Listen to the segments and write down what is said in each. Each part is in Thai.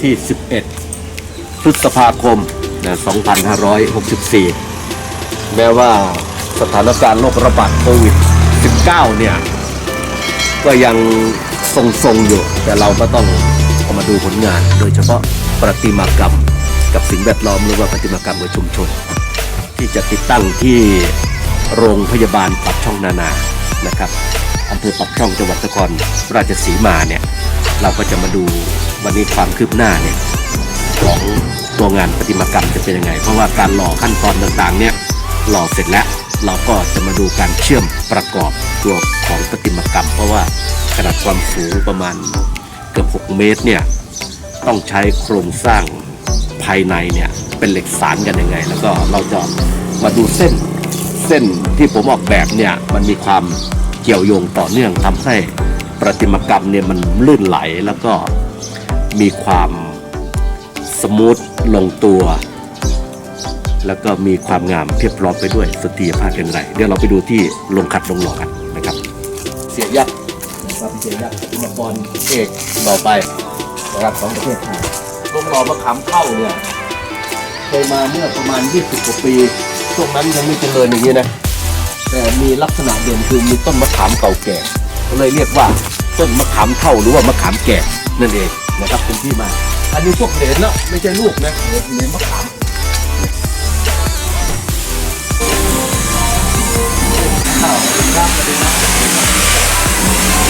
ที่ 11 พฤษภาคม 2564 แม้ว่าสถานการณ์โรคระบาดโควิด 19 เนี่ย ก็ยังทรงๆอยู่ แต่เราก็ต้องเอามาดูผลงาน โดยเฉพาะประติมากรรม กับสิ่งแวดล้อมหรือว่าประติมากรรมกับชุมชน ที่จะติดตั้งที่โรงพยาบาลปักช่องนานานะครับอำเภอปักช่องจังหวัดนครราชสีมาเนี่ยเราก็จะมาดูวันนี้ความคืบหน้าเนี่ยของตัวงานประติมากรรมจะเป็นยังไง เพราะว่าการหล่อขั้นตอนต่างๆเนี่ยหล่อเสร็จแล้วเราก็จะมาดูการเชื่อมประกอบตัวของประติมากรรม เพราะว่าขนาดความสูงประมาณเกือบ 6 เมตรเนี่ยต้องใช้โครงสร้าง ภายในเนี่ยเป็นเหล็กสานกันยังไง แล้วก็เราจะมาดูเส้นเส้นที่ผมออกแบบเนี่ยมันมีความเกี่ยวโยงต่อเนื่องทำให้ประติมากรรมเนี่ยมันลื่นไหลแล้วก็มีความสมูทลงตัว แล้วก็มีความงามเพียบพร้อมไปด้วยสตรีภาพเป็นไรเดี๋ยวเราไปดูที่ลงขัดลงหล่อกันนะครับ เสียยักษ์ครับเสียยักษ์อุปกรณ์เอกต่อไปนะครับของประเทศไทย ลงหล่อมะขามเข้าเนี่ยเคยมาเมื่อประมาณ 20กว่าปีช่วงนั้นยังไม่เจริญอย่างนี้นะ แต่มีลักษณะเด่นคือมีต้นมะขามเก่าแก่ก็เลยเรียกว่าต้นมะขามเท่าหรือว่ามะขามแก่นั่นเองนะครับเป็นที่มา อันนี้พวกเหรนเนาะไม่ใช่ลูกนะเหรนเหรนมะขามเ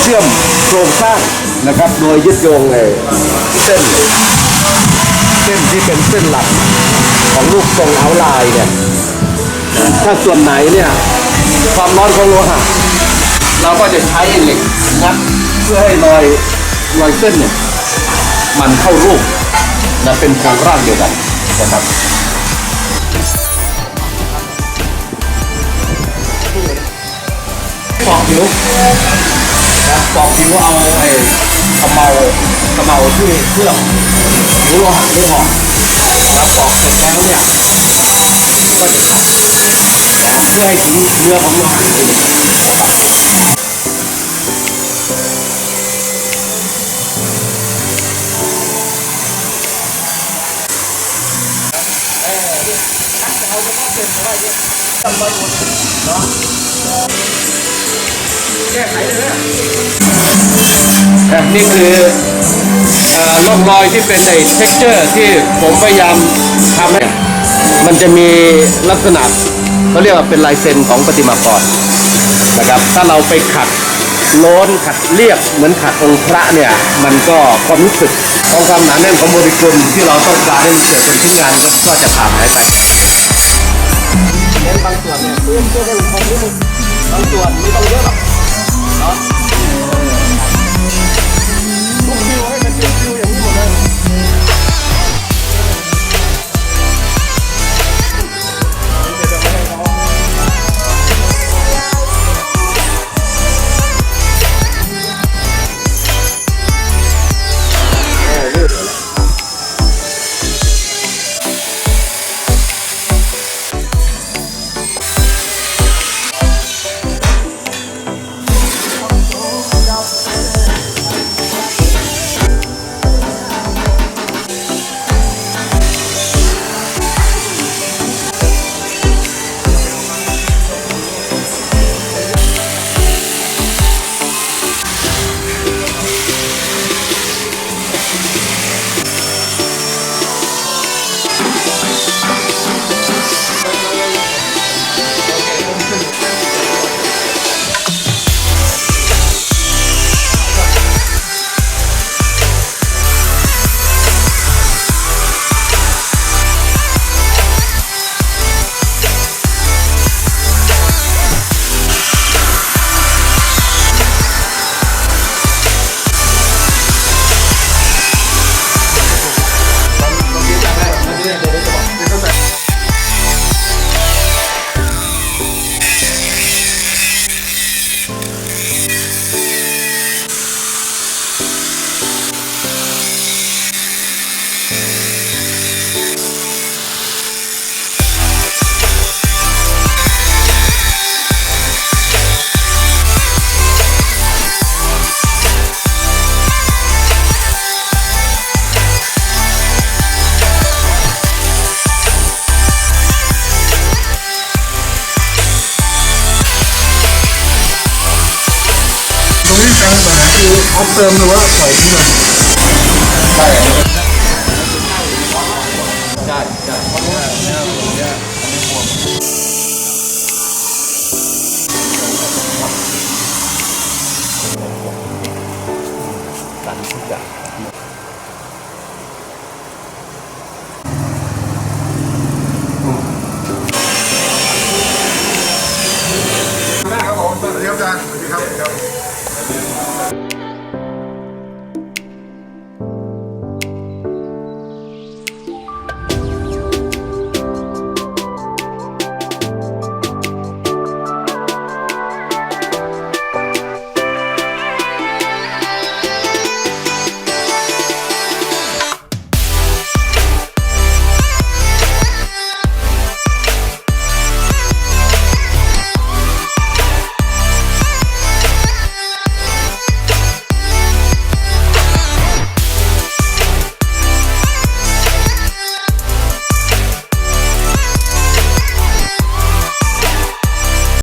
เชื่อมโครงสร้างนะครับ โดยยึดโยงเลยเส้น เส้นที่เป็นเส้นหลักของรูปทรงเอาไลน์เนี่ยถ้าส่วนไหนเนี่ยความร้อนของโลหะเราก็จะใช้เหล็กงัดเพื่อให้รอยรอยเส้นเนี่ยมันเข้ารูปนะเป็นโครงร่างเดียวกันนะครับ ผิวนะปอกผิวเอาไอ้ขมเมากระเมาที่เครื่องหรือโลหะหรือหอกแล้วปอกเสร็จแล้วเนี่ยก็จะขัดเพื่อให้ถึงเนื้อของโลหะนะครับแบบนี่ คือเอ่อร่องรอยที่เป็นใน texture ที่ผมพยายามทำให้มันจะมีลักษณะเขาเรียกว่าเป็นลายเซ็นของประติมากรนะครับ ถ้าเราไปขัดโล้นขัดเรียบเหมือนขัดองค์พระเนี่ย มันก็ความรู้สึกของความหนาแน่นของโมเลกุลที่เราต้องการให้มันเกิดเป็นชิ้นงานก็จะขาดหายไปเน้นบางส่วนเนี่ยเพื่อเพื่อให้มันคงที่มัน บางส่วนไม่ต้องเยอะหรอกเนาะ ออาเติมหรือว่าปล่อยที่มันใช่